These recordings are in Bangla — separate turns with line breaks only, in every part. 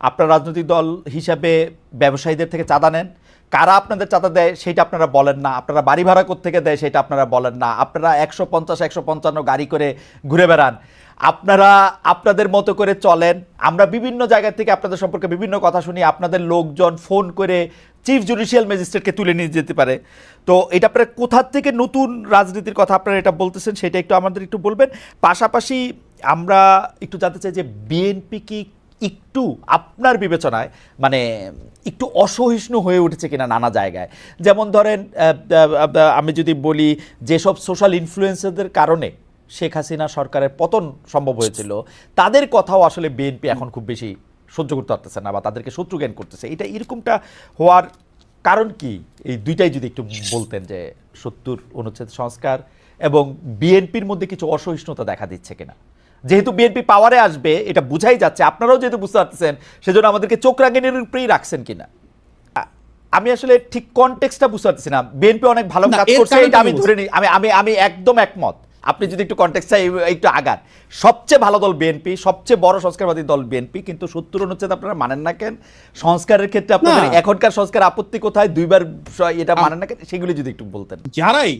আপনারা রাজনৈতিক দল হিসাবে ব্যবসায়ীদের থেকে চাঁদা নেন। কারা আপনাদের চাঁদা দেয় সেটা আপনারা বলেন না। আপনারা বাড়ি ভাড়া থেকে দেয় সেটা আপনারা বলেন না। আপনারা একশো পঞ্চাশ, একশো পঞ্চান্ন গাড়ি করে ঘুরে বেড়ান। আপনারা আপনাদের মতো করে চলেন। আমরা বিভিন্ন জায়গা থেকে আপনাদের সম্পর্কে বিভিন্ন কথা শুনি। আপনাদের লোকজন ফোন করে চিফ জুডিশিয়াল ম্যাজিস্ট্রেটকে তুলে নিয়ে যেতে পারে। তো এটা আপনারা কোথার থেকে নতুন রাজনীতির কথা আপনারা এটা বলতেছেন সেটা একটু আমাদের একটু বলবেন। পাশাপাশি আমরা একটু জানতে চাই যে বিএনপি কি একটু আপনার বিবেচনায় মানে একটু অসহিষ্ণু হয়ে উঠেছে কিনা নানা জায়গায়। যেমন ধরেন আমি যদি বলি যেসব সোশ্যাল ইনফ্লুয়েন্সারদের কারণে শেখ হাসিনা সরকারের পতন সম্ভব হয়েছিল তাদের কথাও আসলে বিএনপি এখন খুব বেশি সহ্য করতে পারতেছে না বা তাদেরকে শত্রু জ্ঞান করতেছে। এটা এরকমটা হওয়ার কারণ কি? এই দুইটাই যদি একটু বলতেন যে সত্তর অনুচ্ছেদ সংস্কার এবং বিএনপির মধ্যে কিছু অসহিষ্ণুতা দেখা দিচ্ছে কিনা। যেহেতু বিএনপি পাওয়ারে আসবে এটা বুঝাই যাচ্ছে আপনারাও যেহেতু বুঝতে পারতেছেন সেজন্য আমাদেরকে চোখ রাঙানির উপরেই রাখছেন কিনা। আমি আসলে ঠিক কনটেক্সটটা বুঝতে পারতেছি না। বিএনপি অনেক ভালো কাজ করছে এটা আমি ধরে নিই আমি আমি আমি একদম একমত। আপনি যদি একটু কনটেক্সটা একটু আগান। সবচেয়ে ভালো দল বিএনপি সবচেয়ে বড় সংস্কারবাদী দল বিএনপি কিন্তু সত্তর অনুচ্ছেদ আপনারা মানেন না কেন? সংস্কারের ক্ষেত্রে আপনাদের
না।
এখনকার সংস্কার আপত্তি কোথায়? দুইবার এটা মানেন না কেন? সেগুলি যদি একটু বলতেন।
যারাই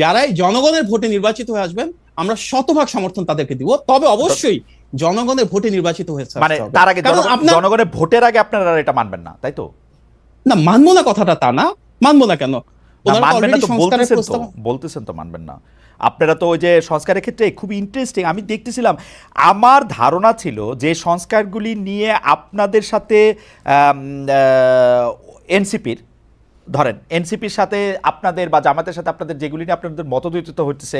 যারাই জনগণের ভোটে নির্বাচিত হয়ে আসবেন আমরা শতভাগ সমর্থন তাদেরকে দিব। তবে অবশ্যই জনগণের ভোটে নির্বাচিত হয়েছে
মানে তার আগে জনগণের ভোটের আগে আপনারা এটা মানবেন না তাই তো?
না মানবো না কথাটা তা না। মানবো না কেন?
মানবেন না তো বলতেছেন তো বলতেছেন তো মানবেন না। আপনারা তো ওই যে সংস্কারের ক্ষেত্রে খুব ইন্টারেস্টিং আমি দেখতেছিলাম আমার ধারণা ছিল যে সংস্কারগুলি নিয়ে আপনাদের সাথে এনসিপির ধরেন, এনসিপির সাথে আপনাদের বা জামাতের সাথে আপনাদের যেগুলি নিয়ে আপনাদের মতদ্বৈত হচ্ছে,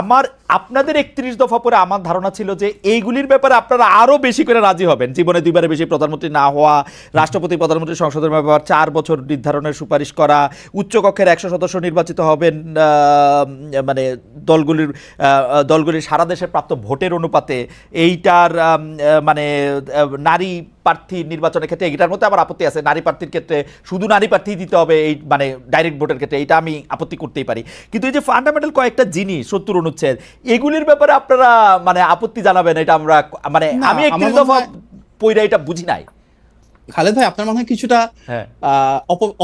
আমার, আপনাদের একত্রিশ দফা পরে আমার ধারণা ছিল যে এইগুলির ব্যাপারে আপনারা আরও বেশি করে রাজি হবেন। জীবনে দুইবারে বেশি প্রধানমন্ত্রী না হওয়া, রাষ্ট্রপতি, প্রধানমন্ত্রী সংসদের ব্যাপার, চার বছর নির্ধারণের সুপারিশ করা, উচ্চকক্ষের একশো সদস্য নির্বাচিত হবেন মানে দলগুলির দলগুলির সারা দেশে প্রাপ্ত ভোটের অনুপাতে, এইটার মানে নারী প্রার্থী নির্বাচনের ক্ষেত্রে এটার মধ্যে আমার আপত্তি আছে। নারী প্রার্থীর ক্ষেত্রে শুধু নারী প্রার্থী দিতে হবে এই মানে ডাইরেক্ট ভোটের ক্ষেত্রে এটা আমি আপত্তি করতেই পারি। কিন্তু এই যে ফান্ডামেন্টাল কয়েকটা জিনিস সত্তর অনুচ্ছেদ এগুলির ব্যাপারে আপনারা মানে আপত্তি জানাবেন এটা আমরা মানে আমি একটি দফা পইরা এটা বুঝি নাই।
খালেদ ভাই আপনার মনে হয় কিছুটা
হ্যাঁ।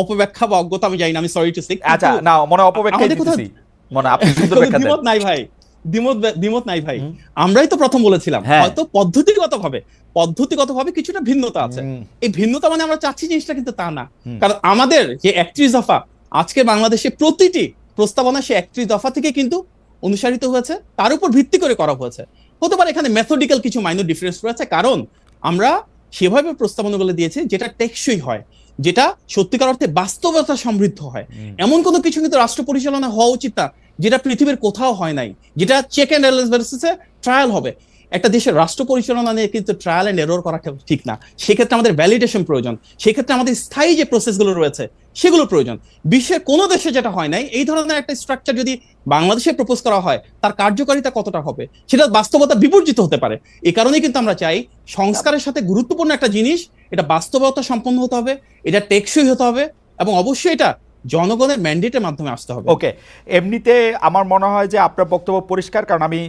অপব্যাখ্যা বা অজ্ঞতা আমি জানি না আমি সরি টু সে
আচ্ছা না মনে অপব্যাখ্যাই দিতেছি। মনে আপনি সুন্দর ব্যাখ্যা দেন।
নাই ভাই। দ্বিমত দ্বিমত নাই ভাই। আমরাই তো প্রথম বলেছিলাম।
হ্যাঁ।
হয়তো পদ্ধতিগত ভাবে পদ্ধতিগত ভাবে কিছুটা ভিন্নতা আছে। এই ভিন্নতা মানে আমরা চাচ্ছি জিনিসটা কিন্তু তা না। কারণ আমাদের যে একত্রিশ দফা আজকে বাংলাদেশে প্রতিটি প্রস্তাবনা সে একত্রিশ দফা থেকে কিন্তু অনুসারিত হয়েছে। তার উপর ভিত্তি করে করা হয়েছে। হতে পারে এখানে মেথডিক্যাল কিছু মাইনর ডিফারেন্স রয়েছে। কারণ আমরা সেভাবে প্রস্তাবনাগুলো দিয়েছে যেটা টেকসই হয় যেটা সত্যিকার অর্থে বাস্তবতা সমৃদ্ধ হয়। এমন কোনো কিছু কিন্তু রাষ্ট্র পরিচালনা হওয়া উচিত না যেটা পৃথিবীর কোথাও হয় নাই যেটা চেক অ্যান্ড বেসিসে ট্রায়াল হবে। একটা দেশের রাষ্ট্র পরিচালনা নিয়ে কিন্তু ট্রায়াল অ্যান্ড এরর করা ঠিক না। সেক্ষেত্রে আমাদের ভ্যালিডেশন প্রয়োজন সেক্ষেত্রে আমাদের স্থায়ী যে প্রসেসগুলো রয়েছে সেগুলো প্রয়োজন। বিশ্বের কোনো দেশে যেটা হয় নাই এই ধরনের একটা স্ট্রাকচার যদি বাংলাদেশে প্রপোজ করা হয়, তার কার্যকারিতা কতটা হবে? সেটা বাস্তবতা বিবর্জিত হতে পারে। এ কারণেই কিন্তু আমরা চাই সংস্কারের সাথে গুরুত্বপূর্ণ একটা জিনিস, এটা বাস্তবতা সম্পন্ন হতে হবে, এটা টেকসই হতে হবে, এবং অবশ্যই এটা জনগণের ম্যান্ডেটের মাধ্যমে আসতে হবে।
ওকে, এমনিতে আমার মনে হয় যে আপনার বক্তব্য পরিষ্কার, কারণ আমি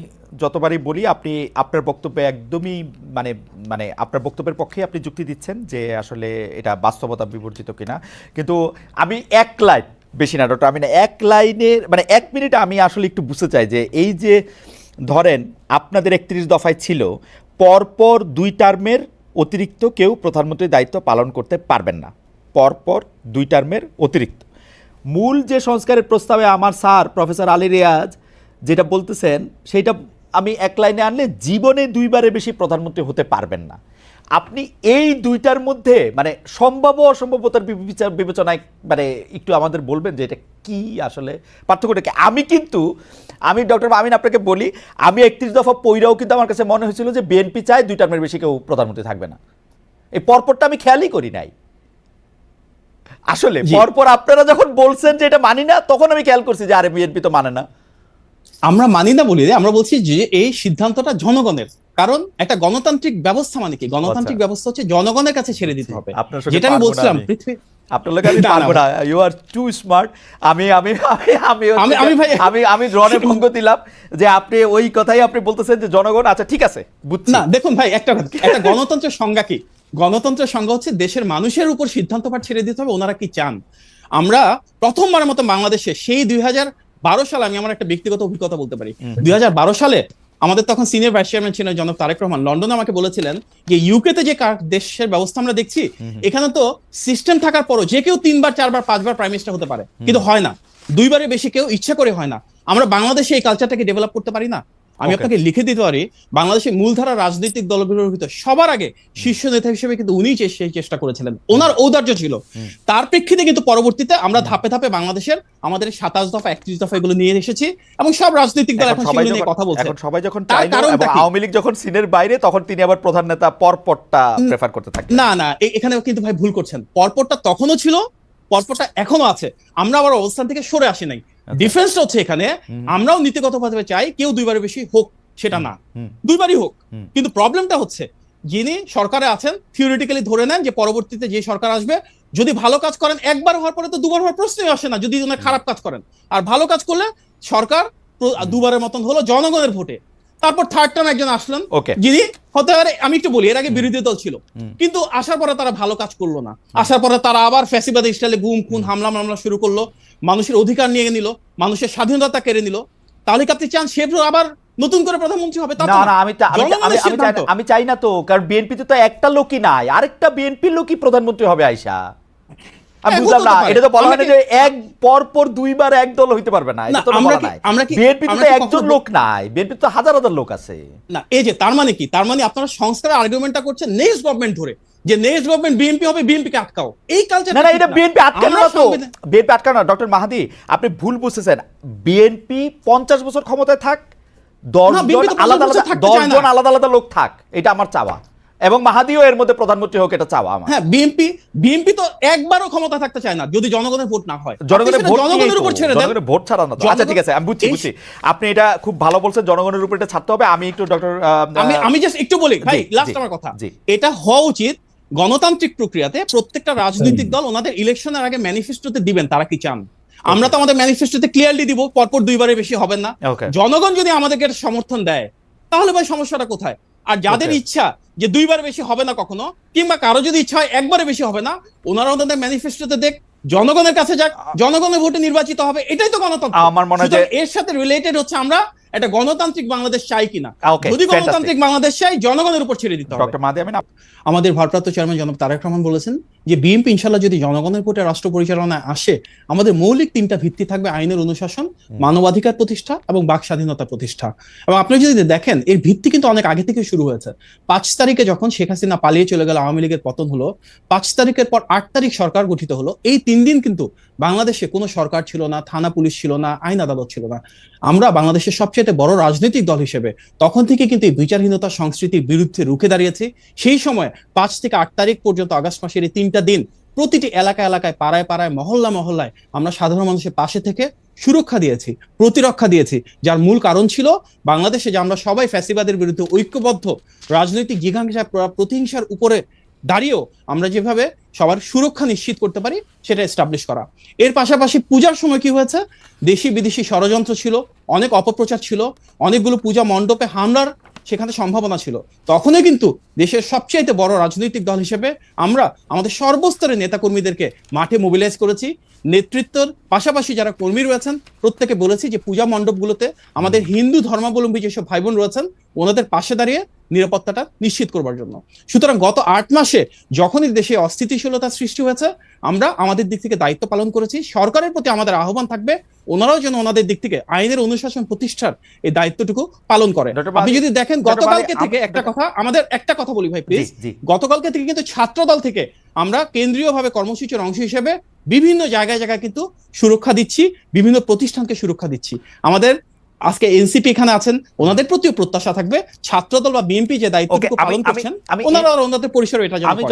যতবারই বলি, আপনি আপনার বক্তব্যে একদমই মানে মানে আপনার বক্তব্যের পক্ষেই আপনি যুক্তি দিচ্ছেন যে আসলে এটা বাস্তবতা বিবর্জিত কিনা। কিন্তু আমি এক লাইন বেশি না, ডক্টর, আমি না এক লাইনের মানে এক মিনিটে আমি আসলে একটু বুঝতে চাই যে এই যে ধরেন আপনাদের একত্রিশ দফায় ছিল, পরপর দুই টার্মের অতিরিক্ত কেউ প্রধানমন্ত্রীর দায়িত্ব পালন করতে পারবেন না। পরপর দুই টার্মের অতিরিক্ত। মূল যে সংস্কারের প্রস্তাবে আমার স্যার, প্রফেসর আলী রিয়াজ যেটা বলতেছেন, সেইটা আমি এক লাইনে আনলে জীবনে দুইবারের বেশি প্রধানমন্ত্রী হতে পারবেন না। আপনি এই দুইটার মধ্যে মানে সম্ভাব্য অসম্ভবতার বিবেচনা বিবেচনায় মানে একটু আমাদের বলবেন যে এটা কি আসলে পার্থক্যটা কি? আমি কিন্তু আমি ডক্টর আমিন আপনাকে বলি আমি একত্রিশ দফা পইরাও কিন্তু আমার কাছে মনে হয়েছিল যে বিএনপি চায় দুই টার্মের বেশি কেউ প্রধানমন্ত্রী থাকবে না। এই পরপরটা আমি খেয়ালই করি নাই। আসলে পরপর আপনারা যখন বলছেন যে এটা মানি না তখন আমি খেয়াল করছি যে আরে বিএনপি তো মানে না।
আমরা মানি না বলি আমরা বলছি যে এই সিদ্ধান্তটা জনগণের। কারণ একটা গণতান্ত্রিক ব্যবস্থা মানে কি? গণতান্ত্রিক
আচ্ছা।
ব্যবস্থা হচ্ছে জনগণের কাছে ছেড়ে দিতে হবে। যেটা আমি বলছিলাম পৃথিবী
আপনার লোক আমি
না, না,
পারব না। ইউ আর টু স্মার্ট আমি আমি আমি আমি
আমি- আমি ভাই-
আমি আমি রনে ভঙ্গ দিলাম যে আপনি ওই কথাই আপনি বলতেছেন যে জনগণ আচ্ছা ঠিক আছে বুঝছি।
না দেখুন ভাই একটা কথা। একটা গণতন্ত্রের সংজ্ঞা কি? গণতন্ত্রের সংজ্ঞা হচ্ছে দেশের মানুষের উপর সিদ্ধান্ত পাঠ ছেড়ে দিতে হবে ওনারা কি চান? আমরা প্রথমবারের মতো বাংলাদেশে সেই দুই বারো সালে আমি আমার একটা ব্যক্তিগত অভিজ্ঞতা বলতে পারি। দুই সালে আমাদের তখন সিনিয়র ভাইস চেয়ারম্যান ছিলেন জনাব তারেক রহমান। লন্ডনে আমাকে বলেছিলেন যে ইউকেতে যে কার- দেশের ব্যবস্থা আমরা দেখছি এখানে তো সিস্টেম থাকার পরও যে কেউ তিনবার চারবার পাঁচবার প্রাইম মিনিস্টার হতে পারে। কিন্তু হয় না। দুইবারের বেশি কেউ ইচ্ছা করে হয় না। আমরা বাংলাদেশে এই কালচারটাকে ডেভেলপ করতে পারি না। আমি আপনাকে লিখে দিতে পারি বাংলাদেশের মূলধারা রাজনৈতিক দলগুলোর ভিতর সবার আগে শীর্ষ নেতা হিসেবে কিন্তু উনি সেই চেষ্টা করেছিলেন। ওনার ঔদার্য ছিল। তার প্রেক্ষিতে কিন্তু পরবর্তীতে আমরা ধাপে ধাপে বাংলাদেশের আমাদের সাতাশ দফা একত্রিশ দফা এগুলো নিয়ে এসেছি এবং সব রাজনৈতিক দল
এখন
সেগুলো নিয়ে কথা বলছে।
সবাই যখন? আওয়ামী লীগ যখন সিনের বাইরে তখন তিনি আবার প্রধান নেতা পরপরটা প্রেফার করতে থাকেন
না না এখানে কিন্তু ভাই ভুল করছেন। পরপরটা তখনও ছিল পরপরটা এখনও আছে। আমরা আবার অবস্থান থেকে সরে আসি নাই।
আচ্ছা।
ডিফারেন্সটা হচ্ছে এখানে। আমরাও নীতিগতভাবে চাই কেউ দুইবারের বেশি হোক সেটা না। দুইবারই হোক। কিন্তু প্রবলেমটা হচ্ছে যিনি সরকারে আছেন থিওরিটিক্যালি ধরে নেন যে পরবর্তীতে যে সরকার আসবে যদি ভালো কাজ করেন একবার হওয়ার পরে তো দুবার হওয়ার প্রশ্নই আসে না যদি উনি খারাপ কাজ করেন। আর ভালো কাজ করলে সরকার দুবারের মতন হলো জনগণের ভোটে। তারপর থার্ড টার্ম একজন আসলেন যিনি হতে পারে আমি একটু বলি এর আগে বিরোধী দল ছিল। কিন্তু আসার পরে তারা ভালো কাজ করল না। আসার পরে তারা আবার ফ্যাসিবাদ স্টাইলে গুম খুন হামলা মামলা শুরু করল। মানুষের অধিকার নিয়ে নিল মানুষের স্বাধীনতা কেড়ে নিল। তাহলে কি আপনি চান সে আবার নতুন করে প্রধানমন্ত্রী হবে তা
না আমি আমি- চাই না- তো কারণ বিএনপিতে তো একটা লোকই নাই। আরেকটা বিএনপির লোকই প্রধানমন্ত্রী হবে আয়সা আমি
হ্যাঁ,
বুঝলাম না এটা তো বলা হয় যে এক পর পর দুইবার এক দল হইতে পারবে না এটা তো বলা নাই।
আমরা কি-
বিএনপিতে তো একজন লোক নাই বিএনপি তো হাজার হাজার লোক আছে।
না এই যে তার মানে কি? তার মানে আপনারা সংস্কারের আর্গুমেন্টটা করছেন নেক্সট গভর্নমেন্ট ধরে যে নেক্সট গভর্নমেন্ট বিএনপি হবে বিএনপি আটকাও। এই কালচার
না না এটা বিএনপি আটকানো না তো। বিএনপি আটকানো না। ডক্টর মাহাদি আপনি ভুল বুঝতেছেন বিএনপি পঞ্চাশ বছর ক্ষমতায় থাক দশ
না,
জন
BNP তো 50
আলাদা আলাদা আলাদা আলাদা লোক থাক এটা আমার চাওয়া। এবং মাহাদিও এর মধ্যে প্রধানমন্ত্রী হোক এটা চাওয়া আমার।
হ্যাঁ বিএনপি বিএনপি তো একবারও ক্ষমতা থাকতে চায় না যদি জনগণের ভোট না হয়।
জনগণের ভোট
জনগণের উপর ছেড়ে দেন।
জনগণের ভোট ছাড়া না তো। আচ্ছা ঠিক আছে আমি বুঝছি বুঝছি। আপনি এটা খুব ভালো বলছেন জনগণের উপর এটা ছাড়তে হবে। আমি একটু ডক্টর
আমি আমি জাস্ট একটু বলি ভাই লাস্ট আমার কথা। এটা হওয়া উচিত গণতান্ত্রিক প্রক্রিয়াতে প্রত্যেকটা রাজনৈতিক দল ওনাদের ইলেকশনের আগে ম্যানিফেস্টোতে দিবেন তারা কি চান? আমরা তো আমাদের ম্যানিফেস্টোতে ক্লিয়ারলি দিব পরপর দুইবারের বেশি হবেন না। জনগণ যদি আমাদেরকে সমর্থন দেয় তাহলে ভাই সমস্যাটা কোথায়? আর যাদের ইচ্ছা যে দুইবার বেশি হবে না কখনো কিংবা কারও যদি ইচ্ছা হয় একবারে বেশি হবে না ওনারা ওনাদের ম্যানিফেস্টোতে দেখ জনগণের কাছে যাক জনগণের ভোটে নির্বাচিত হবে এটাই তো গণতন্ত্র।
আমার মনে হয়
এর সাথে রিলেটেড হচ্ছে আমরা একটা গণতান্ত্রিক বাংলাদেশ চাই কিনা? যদি গণতান্ত্রিক বাংলাদেশ চাই জনগণের উপর ছেড়ে দিতে হবে। আমাদের ভারপ্রাপ্ত চেয়ারম্যান জনাব তারেক রহমান বলেছেন যে বিএনপি ইনশাল্লাহ যদি জনগণের ভোটে রাষ্ট্র পরিচালনায় আসে আমাদের মৌলিক তিনটা ভিত্তি থাকবে আইনের অনুশাসন মানবাধিকার প্রতিষ্ঠা এবং বাক স্বাধীনতা প্রতিষ্ঠা। এবং আপনি যদি দেখেন এর ভিত্তি কিন্তু অনেক আগে থেকে শুরু হয়েছে। পাঁচ তারিখে যখন শেখ হাসিনা পালিয়ে চলে গেল আওয়ামী লীগের পতন হলো পাঁচ তারিখের পর আট তারিখ সরকার গঠিত হলো এই তিন দিন কিন্তু বাংলাদেশে কোনো সরকার ছিল না থানা পুলিশ ছিল না আইন আদালত ছিল না। আমরা বাংলাদেশের সবচেয়ে বড় রাজনৈতিক দল হিসেবে। তখন থেকে কিন্তু এই বিচারহীনতা সংস্কৃতির বিরুদ্ধে রুখে দাঁড়িয়েছি। সেই সময় পাঁচ থেকে আট তারিখ পর্যন্ত আগস্ট মাসের এই তিনটা দিন প্রতিটি এলাকা এলাকায়, পাড়ায় পাড়ায়, মহল্লা মহল্লায় আমরা সাধারণ মানুষের পাশে থেকে সুরক্ষা দিয়েছি, প্রতিরক্ষা দিয়েছি। যার মূল কারণ ছিল বাংলাদেশে যে আমরা সবাই ফ্যাসিবাদের বিরুদ্ধে ঐক্যবদ্ধ রাজনৈতিক জিঘাংসা প্র- প্রতিহিংসার উপরে দাঁড়িয়েও আমরা যেভাবে সবার সুরক্ষা নিশ্চিত করতে পারি, সেটা এস্টাবলিশ করা। এর পাশাপাশি পূজার সময় কি হয়েছে? দেশি বিদেশি ষড়যন্ত্র ছিল, অনেক অপপ্রচার ছিল, অনেকগুলো পূজা মণ্ডপে হামলার সেখানে সম্ভাবনা ছিল। তখনই কিন্তু দেশের সবচাইতে বড় রাজনৈতিক দল হিসেবে আমরা আমাদের সর্বস্তরের নেতাকর্মীদেরকে মাঠে মোবিলাইজ করেছি। নেতৃত্বর পাশাপাশি যারা কর্মী রয়েছেন, প্রত্যেকে বলেছি যে পূজা মণ্ডপগুলোতে আমাদের হিন্দু ধর্মাবলম্বী যেসব ভাই বোন রয়েছেন ওনাদের পাশে দাঁড়িয়ে নিরাপত্তাটা নিশ্চিত করবার জন্য। সুতরাং গত আট মাসে যখনই দেশে অস্থিতিশীলতা সৃষ্টি হয়েছে আমরা আমাদের দিক থেকে দায়িত্ব পালন করেছি। সরকারের প্রতি আমাদের আহ্বান থাকবে ওনারাও যেন ওনাদের দিক থেকে আইনের অনুশাসন প্রতিষ্ঠার এই দায়িত্বটুকু পালন
ডক্টর
আপনি যদি দেখেন গতকালকে থেকে একটা কথা আমাদের একটা কথা বলি ভাই প্লিজ গতকালকে থেকে কিন্তু ছাত্র দল থেকে আমরা কেন্দ্রীয়ভাবে কর্মসূচির অংশ হিসেবে বিভিন্ন জায়গায় জায়গায় কিন্তু সুরক্ষা দিচ্ছি বিভিন্ন প্রতিষ্ঠানকে সুরক্ষা দিচ্ছি। আমাদের আজকে এনসিপি এখানে আছেন ওনাদের প্রতিও প্রত্যাশা থাকবে ছাত্রদল বা বিএনপি যে
দায়িত্ব
পালন করছেন ওনারা ওনাদের পরিসরে এটা
আমি